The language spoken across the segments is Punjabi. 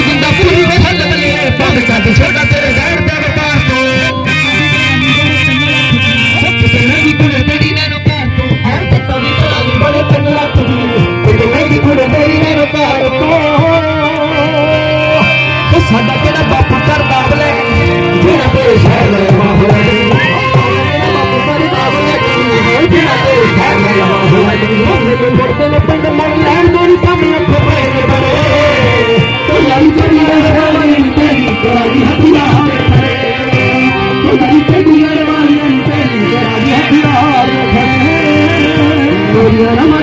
ਦਿੰਦਾ ਪੂਰੀ ਵਸਲ ਬਲੀਏ ਬੰਦ ਕਰ ਛੋਟਾ Yeah.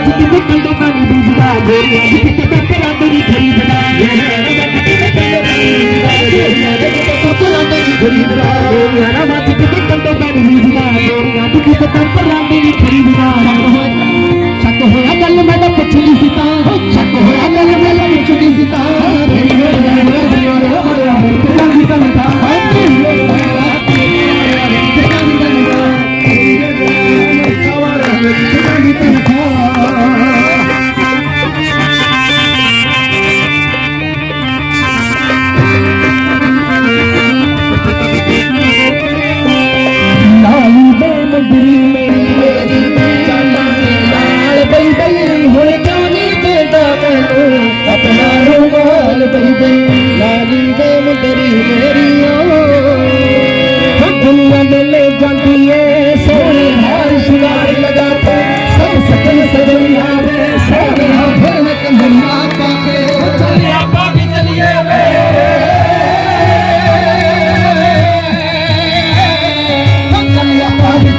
ਬਈ ਲਾਲੀ ਦੇ ਮੰਦਰੀ ਮੇਰੀ ਓ ਦੁਨੀਆ ਮੇਲੇ ਜਾਂਦੀ ਏ ਸੋਹਣੇ ਹਾਰ ਸ਼ਿੰਗਾਰ ਲਗਾ ਕੇ ਸਭ ਸਜਣ ਸਜਣੀਆਂ ਦੇ ਸੋਹਣੇ ਫਿਰ ਕੰਧੀਆਂ ਪਾ ਕੇ ਚੱਲਿਆ ਪਾ ਕੇ ਚੱਲੀਏ ਵੇ।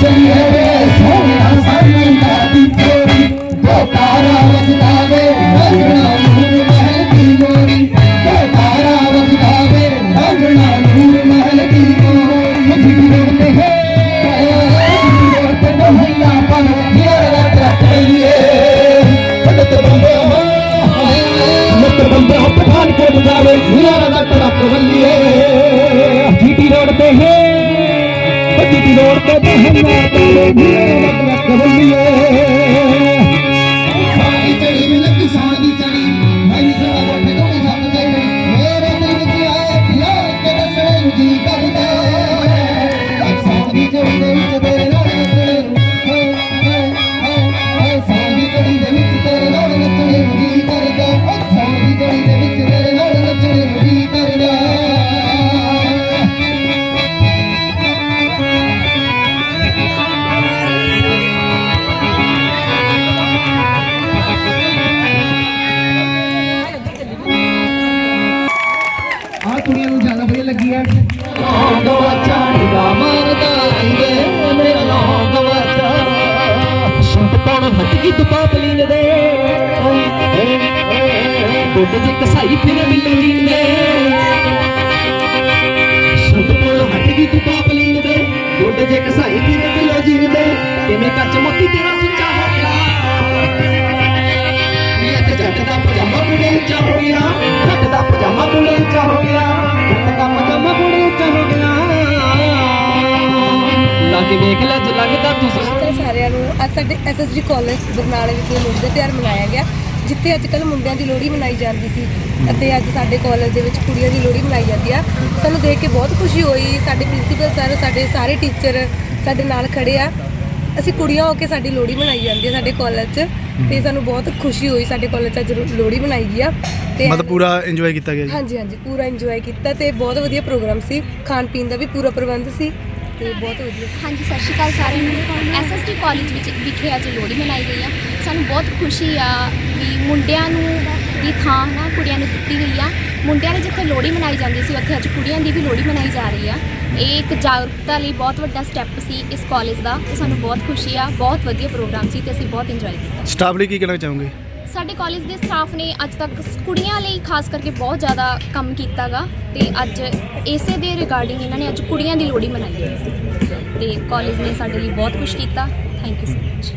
ਚੱਲੀਏ ਵੇ ਸੋਹਣਿਆ ਸਾਡੀ ਦਾਦੀ ਤੇਰੀ। ਦੋ ਤਾਰਾ ਵਜਦਾ ਵੇ। ਤੇ ਹੈ ਜੀਟੀ ਰੋਡ ਤੇ ਬਹਿਨਾ ਪਾਵੇ ਮੇਰਾ ਦਾ ਟਰੱਕ ਤੂੰ ਪਾਪਲੀਨ ਦੇ ਗੁੱਡ ਜੇ ਕਸਾਈ ਫਿਰ ਮਿਲੂਗੀ ਨੇ ਸੁੱਟ ਪਾਉਣ ਹਟ ਗਈ ਤੂੰ ਪਾਪਲੀਨ ਦੇ ਗੁੱਡ ਜੇ ਕਸਾਈ ਫਿਰ ਮਿਲੂਗੀ ਨੇ ਕਿਵੇਂ ਕੱਚ ਮੋਤੀ ਤੇਰਾ ਸੁੱਚਾ ਹੋ ਗਿਆ ਇਹ ਤੇ ਜੱਟ ਦਾ ਪਜਾਮਾ ਬੁੜੇ ਉੱਚਾ ਹੋ ਗਿਆ, ਜੱਟ ਦਾ ਪਜਾਮਾ ਬੁੜੇ ਉੱਚਾ ਹੋ ਗਿਆ। ਲੱਗ ਵੇਖ ਲੈ ਜੇ ਲੱਗਦਾ ਤੂੰ ਨਮਸਕਾਰ ਸਾਰਿਆਂ ਨੂੰ ਅੱਜ ਸਾਡੇ ਐਸਐਸਜੀ ਕਾਲਜ ਬਰਨਾਲੇ ਵਿਖੇ ਦਾ ਤਿਉਹਾਰ ਮਨਾਇਆ ਗਿਆ ਜਿੱਥੇ ਅੱਜ ਕੱਲ ਮੁੰਡਿਆਂ ਦੀ ਲੋਹੜੀ ਮਨਾਈ ਜਾਂਦੀ ਸੀ ਅਤੇ ਅੱਜ ਸਾਡੇ ਕਾਲਜ ਦੇ ਵਿੱਚ ਕੁੜੀਆਂ ਦੀ ਲੋਹੜੀ ਮਨਾਈ ਜਾਂਦੀ ਆ। ਸਾਨੂੰ ਦੇਖ ਕੇ ਬਹੁਤ ਖੁਸ਼ੀ ਹੋਈ ਸਾਡੇ ਪ੍ਰਿੰਸੀਪਲ ਸਰ ਸਾਡੇ ਸਾਰੇ ਟੀਚਰ ਸਾਡੇ ਨਾਲ ਖੜੇ ਆ। ਅਸੀਂ ਕੁੜੀਆਂ ਹੋ ਕੇ ਸਾਡੀ ਲੋਹੜੀ ਮਨਾਈ ਜਾਂਦੀ ਹੈ ਸਾਡੇ ਕਾਲਜ 'ਚ ਤੇ ਸਾਨੂੰ ਬਹੁਤ ਖੁਸ਼ੀ ਹੋਈ ਸਾਡੇ ਕਾਲਜ 'ਚ ਅੱਜ ਲੋਹੜੀ ਮਨਾਈ ਗਈ ਆ। ਤੇ ਮਤਲਬ ਪੂਰਾ ਇੰਜੋਏ ਕੀਤਾ ਗਿਆ ਜੀ? ਹਾਂਜੀ ਹਾਂਜੀ ਪੂਰਾ ਇੰਜੋਏ ਕੀਤਾ ਤੇ ਬਹੁਤ ਵਧੀਆ ਪ੍ਰੋਗਰਾਮ ਸੀ। ਖਾਣ ਪੀਣ ਦਾ ਵੀ ਪੂਰਾ ਪ੍ਰਬੰਧ ਸੀ। ਤੇ ਬਹੁਤ ਵਧੀਆ। ਹਾਂਜੀ ਸਤਿ ਸ਼੍ਰੀ ਅਕਾਲ ਸਾਰਿਆਂ ਨੂੰ। ਐਸਐਸਟੀ ਕਾਲਜ ਵਿੱਚ ਵਿਖੇ ਅੱਜ ਲੋਹੜੀ ਮਨਾਈ ਗਈ ਆ। ਸਾਨੂੰ ਬਹੁਤ ਖੁਸ਼ੀ ਆ ਵੀ ਮੁੰਡਿਆਂ ਨੂੰ ਦੀ ਥਾਂ ਨਾ ਕੁੜੀਆਂ ਨੂੰ ਦਿੱਤੀ ਗਈ ਆ। ਮੁੰਡਿਆਂ ਨੇ ਜਿੱਥੇ ਲੋਹੜੀ ਮਨਾਈ ਜਾਂਦੀ ਸੀ ਉੱਥੇ ਅੱਜ ਕੁੜੀਆਂ ਦੀ ਵੀ ਲੋਹੜੀ ਮਨਾਈ ਜਾ ਰਹੀ ਆ। ਇਹ ਇੱਕ ਜਾਗਰੂਕਤਾ ਲਈ ਬਹੁਤ ਵੱਡਾ ਸਟੈਪ ਸੀ ਇਸ ਕਾਲਜ ਦਾ ਤੇ ਸਾਨੂੰ ਬਹੁਤ ਖੁਸ਼ੀ ਆ। ਬਹੁਤ ਵਧੀਆ ਪ੍ਰੋਗਰਾਮ ਸੀ ਤੇ ਅਸੀਂ ਬਹੁਤ ਇੰਜੋਏ ਕੀਤਾ। ਸਟਾਫ ਲਈ ਕੀ ਕਹਿਣਾ ਚਾਹੋਗੇ? ਸਾਡੇ ਕਾਲਜ ਦੇ ਸਟਾਫ ਨੇ ਅੱਜ ਤੱਕ ਕੁੜੀਆਂ ਲਈ ਖਾਸ ਕਰਕੇ ਬਹੁਤ ਜ਼ਿਆਦਾ ਕੰਮ ਕੀਤਾਗਾ ਤੇ ਅੱਜ ਇਸੇ ਦੇ ਰਿਗਾਰਡਿੰਗ ਇਹਨਾਂ ਨੇ ਅੱਜ ਕੁੜੀਆਂ ਦੀ ਲੋਹੜੀ ਮਨਾਈ ਹੈ। ਤੇ ਕਾਲਜ ਨੇ ਸਾਡੇ ਲਈ ਬਹੁਤ ਕੁਝ ਕੀਤਾ। Thank you so much